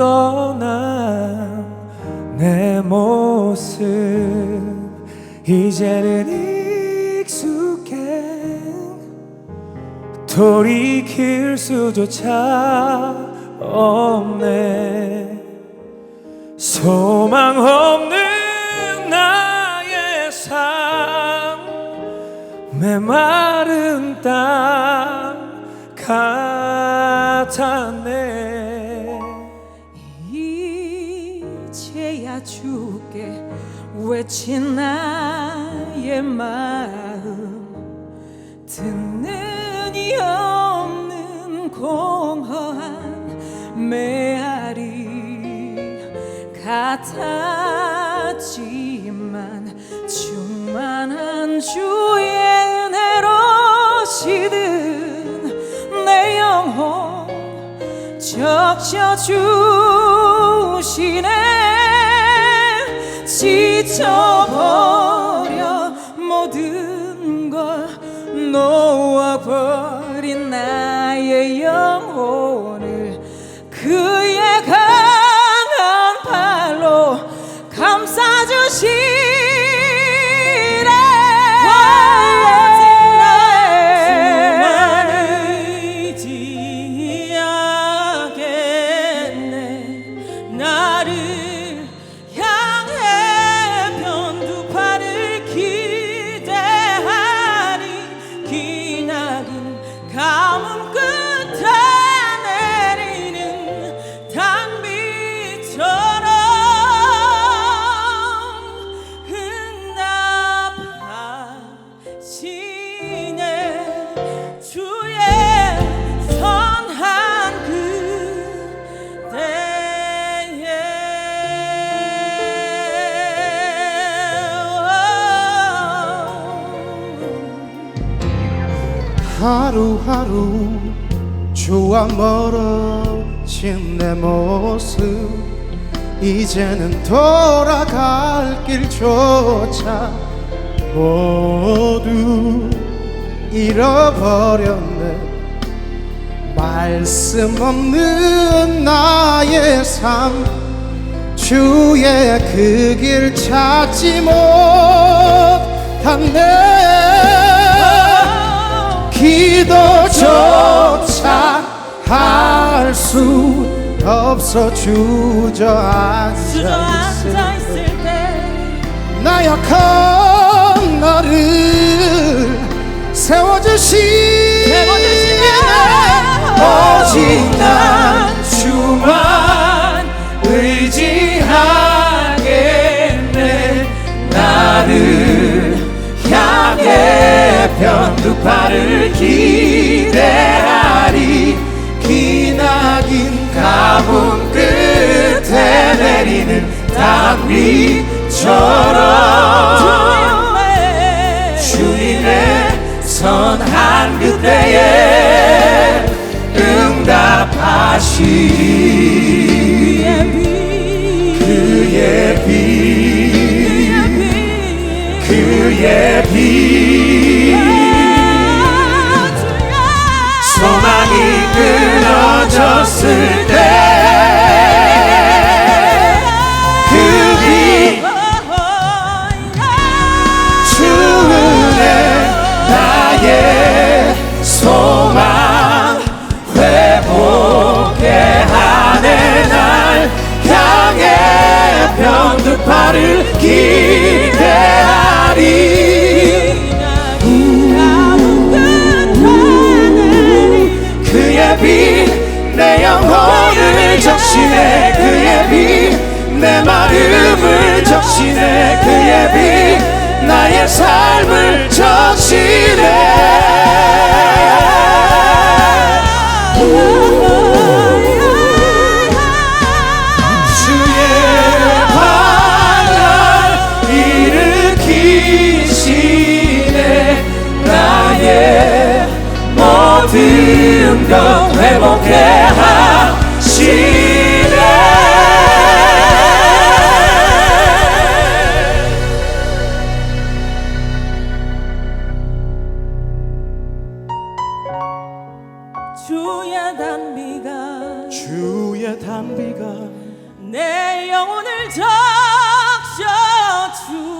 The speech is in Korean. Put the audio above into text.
떠난 내 모습. 이제는 익숙해. 돌이킬 수조차 없네. 소망 없는 나의 삶. 메마른 땅 같았네 주께 외친 나의 마음. 듣는 이 없는 공허한 메아리 같았지만 충만한 주의 은혜로 시든 내 영혼 적셔 주시네 지쳐버려 모든 걸 놓아버린 하루하루 주와 멀어진 내 모습. 이제는 돌아갈 길조차 모두 잃어버렸네. 말씀 없는 나의 삶 주의 그 길 찾지 못했네 기도조차 할 수 없어. 주저앉아 주저앉아 있을 때 나약한 나를 세워주시네. 오직 난 주만 의지하겠네. 나를 향해 변두팔을 기대하리 기나긴 가뭄 끝에 내리는 단비처럼 주님의 선한 그때에 응답하시 그의 빛 그의 빛 끊어졌을 때그빛 주은혜 나의 소망 회복해 하네 날 향해 변두팔을 기 내 마음을 적시네. 그의 빛 나의 삶을 적시네. 주의 반날 일으키시네. 나의 모든 것 회복해 내 영혼을 적셔주.